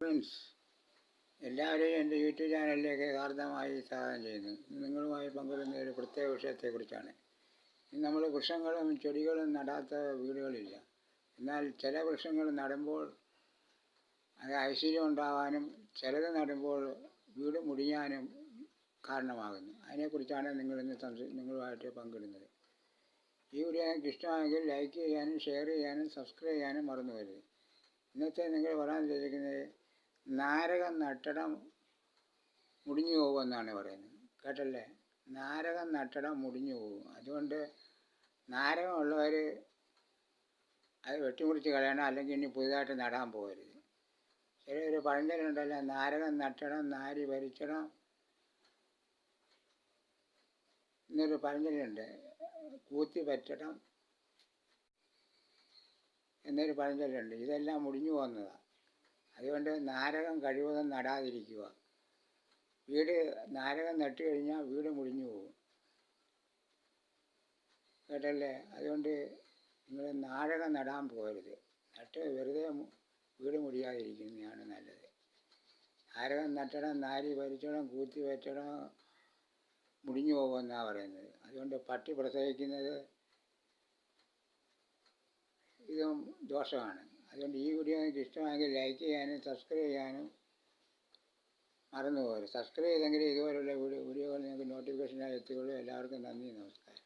Friends എല്ലാവരെയും എന്റെ YouTube ചാനലിലേക്ക് ഹാർദമായി സ്വാഗതം ചെയ്യുന്നു. നിങ്ങളുമായി പങ്കിടുന്ന ഒരു പ്രത്യേക വിഷയത്തെക്കുറിച്ചാണ്. നമ്മൾ വൃക്ഷങ്ങളും ചെടികളും നടാത്ത വീടുകളില്ല. എന്നാൽ ചില വൃക്ഷങ്ങൾ നടുമ്പോൾ അത് ഐശ്വര്യം ഉണ്ടാകാനും ചിലത് നടുമ്പോൾ വീട് മുടിയാനും കാരണമാകുന്നു. അതിനെക്കുറിച്ചാണ് നിങ്ങളിന്ന് സംശ നിങ്ങളുമായിട്ട് പങ്കിടുന്നത് ഈ വീഡിയോ നിങ്ങൾക്ക് ഇഷ്ടമാണെങ്കിൽ ലൈക്ക് ചെയ്യാനും ഷെയർ ചെയ്യാനും സബ്സ്ക്രൈബ് ചെയ്യാനും മറന്നു വരുത് ഇന്നത്തെ നിങ്ങൾ പറയാൻ ഉദ്ദേശിക്കുന്നത് നാരകം നട്ടടം മുടിഞ്ഞു പോകുമെന്നാണ് പറയുന്നത്. കേട്ടല്ലേ? നാരകം നട്ടടം മുടിഞ്ഞു പോകും. അതുകൊണ്ട് നാരകമുള്ളവർ അത് വെട്ടിമുറിച്ച് കളയണം അല്ലെങ്കിൽ ഇനി പുതുതായിട്ട് നടാൻ പോകരുത്. ചെറിയൊരു പഴഞ്ചലുണ്ടല്ലോ നാരകം നട്ടണം നാരി ഭരിച്ചണം എന്നൊരു പഴഞ്ചലുണ്ട് കൂത്തി പറ്റണം എന്നൊരു പഴഞ്ചൊല്ലുണ്ട്. ഇതെല്ലാം മുടിഞ്ഞു പോകുന്നതാണ് അതുകൊണ്ട് നാരകം കഴിവതും നടാതിരിക്കുക. വീട് നാരകം നട്ടു കഴിഞ്ഞാൽ വീട് മുടിഞ്ഞു പോകും. കേട്ടല്ലേ? അതുകൊണ്ട് നിങ്ങൾ നാരകം നടാൻ പോകരുത്. നട്ട് വെറുതെ വീട് മുടിയാതിരിക്കുന്നതാണ് നല്ലത്. നാരകം നട്ടണം നാരി വരച്ചണം കൂത്തി വെച്ചണം മുടിഞ്ഞു പോകുമെന്നാണ് പറയുന്നത്. അതുകൊണ്ട് പട്ടി പ്രസവിക്കുന്നത് ഇതും ദോഷമാണ്. അതുകൊണ്ട് ഈ വീഡിയോ നിങ്ങൾക്ക് ഇഷ്ടമായെങ്കിൽ ലൈക്ക് ചെയ്യാനും സബ്സ്ക്രൈബ് ചെയ്യാനും മറന്നുപോകരുത്. സബ്സ്ക്രൈബ് ചെയ്തെങ്കിൽ ഇതുപോലുള്ള വീഡിയോ വീഡിയോകൾ നിങ്ങൾക്ക് നോട്ടിഫിക്കേഷനായി എത്തുകയുള്ളൂ എല്ലാവർക്കും നന്ദി നമസ്കാരം.